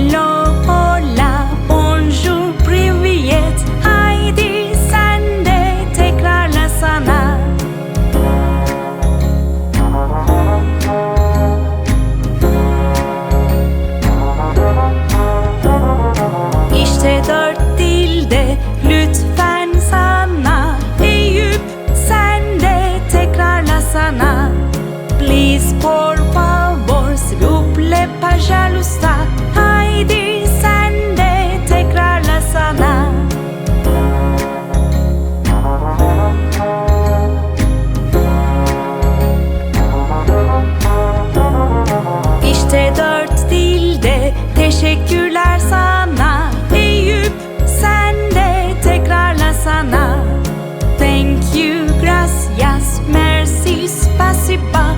Hello, hola, bonjour, privyet. Haydi sen de tekrarlasana İşte dört dilde lütfen sana. Eyüp sen de tekrarlasana Please por favor s'il vous plaît pas jalousta espaço e pá